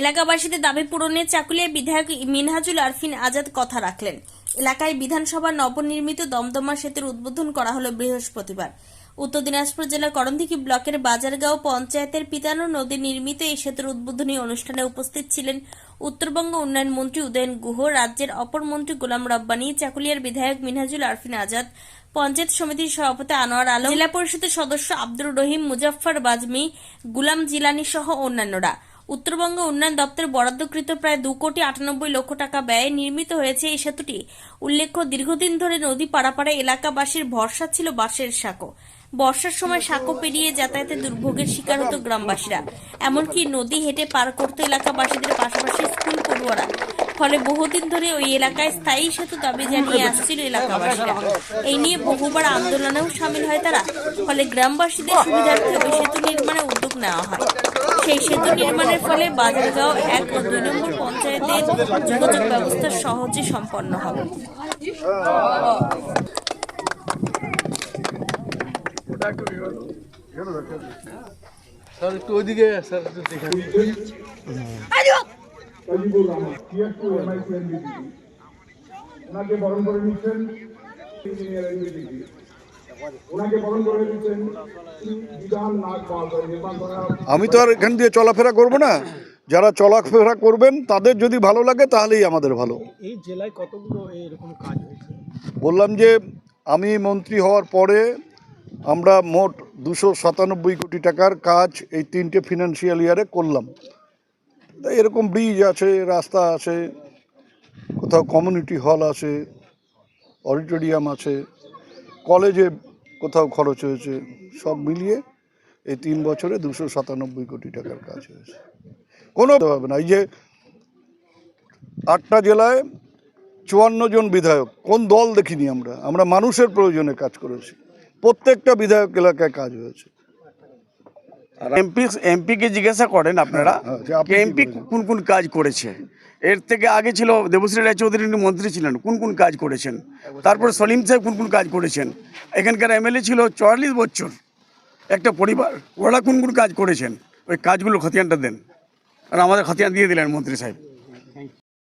এলাকাবাসীদের দাবি পূরণে চাকুলিয়া বিধায়ক মিনহাজুল আরফিন আজাদ কথা রাখলেন। এলাকায় বিধানসভা নবনির্মিত দমদমা সেতুর উদ্বোধন করা হলো বৃহস্পতিবার। উত্তর দিনাজপুর জেলার করণদিঘি ব্লকের বাজারগাঁও পঞ্চায়েতের পিতানো নদী নির্মিত এই সেতুর উদ্বোধনী অনুষ্ঠানে উপস্থিত ছিলেন উত্তরবঙ্গ উন্নয়ন মন্ত্রী উদয়ন গুহ, রাজ্যের অপর মন্ত্রী গোলাম রব্বানী, চাকুলিয়ার বিধায়ক মিনহাজুল আরফিন আজাদ, পঞ্চায়েত সমিতির সভাপতি আনোয়ার আলম, জেলা পরিষদের সদস্য আব্দুর রহিম মুজাফফর বাজমি গুলাম জিলানি সহ অন্যান্যরা। উত্তরবঙ্গ উন্নয়ন দপ্তর বরাদ্দকৃত প্রায় দু কোটি আটানব্বই লক্ষ টাকা ব্যয়ে নির্মিত হয়েছে এই সেতুটি। উল্লেখ্য, দীর্ঘদিন ধরে নদী পাড়াপাড়া এলাকাবাসীর ভরসা ছিল বাঁশের সাঁকো। বর্ষার সময় সাঁকো পেরিয়ে যাতায়াতে দুর্ভোগের শিকার হতো গ্রামবাসীরা। এমনকি নদী হেঁটে পার করতো এলাকাবাসীদের পাশাপাশি স্কুল পড়ুয়ারা। ফলে বহুদিন ধরে ওই এলাকায় স্থায়ী সেতু দাবি জানিয়ে আসছিল এলাকাবাসীরা। এই নিয়ে বহুবার আন্দোলনেও সামিল হয় তারা। ফলে গ্রামবাসীদের সুবিধার্থে ওই সেতু নির্মাণে উদ্যোগ নেওয়া হয়। সেই সেতু নির্মাণের ফলে বাজারগাঁও এক ও দুই নম্বর পঞ্চায়েতের যোগাযোগ ব্যবস্থা সহজে সম্পন্ন হবে। স্যার একটু ওইদিকে স্যার একটু দেখেন। সজিবুর রহমান টিএসটু এমআইসি এনবিডিটি ওনাকে বরণ করে নিচ্ছেন। ইঞ্জিনিয়ার আমি তো আর এখান দিয়ে চলাফেরা করব না। যারা চলাফেরা করবেন তাদের যদি ভালো লাগে তাহলেই আমাদের ভালো। এই জেলায় কতগুলো এরকম কাজ হয়েছে? বললাম যে আমি মন্ত্রী হওয়ার পরে আমরা মোট দুশো সাতানব্বই কোটি টাকার কাজ এই তিনটে ফিনান্সিয়াল ইয়ারে করলাম। এরকম ব্রিজ আছে রাস্তা আছে কোথাও কমিউনিটি হল আছে অডিটোরিয়াম আছে কলেজে কোথাও খরচ হয়েছে সব মিলিয়ে এই তিন বছরে দুশো সাতানব্বই কোটি টাকার কাজ হয়েছে। কোনো হবে না। এই যে আটটা জেলায় চুয়ান্ন জন বিধায়ক কোন দল দেখিনি আমরা? আমরা মানুষের প্রয়োজনে কাজ করেছি। প্রত্যেকটা বিধায়ক এলাকায় কাজ হয়েছে। এমপি এমপিকে জিজ্ঞাসা করেন আপনারা হ্যাঁ, আপনি এমপি কোন কোন কাজ করেছে? এর থেকে আগে ছিল দেবশ্রী রায়চৌধুরী উনি মন্ত্রী ছিলেন। কোন কোন কাজ করেছেন? তারপর সলিম সাহেব কোন কোন কাজ করেছেন? এখানকার এমএলএ ছিল চুয়াল্লিশ বছর। একটা পরিবার, ওরা কোন কোন কাজ করেছেন? ওই কাজগুলো খতিয়ানটা দেন। আর আমাদের খতিয়ান দিয়ে দিলেন মন্ত্রী সাহেব।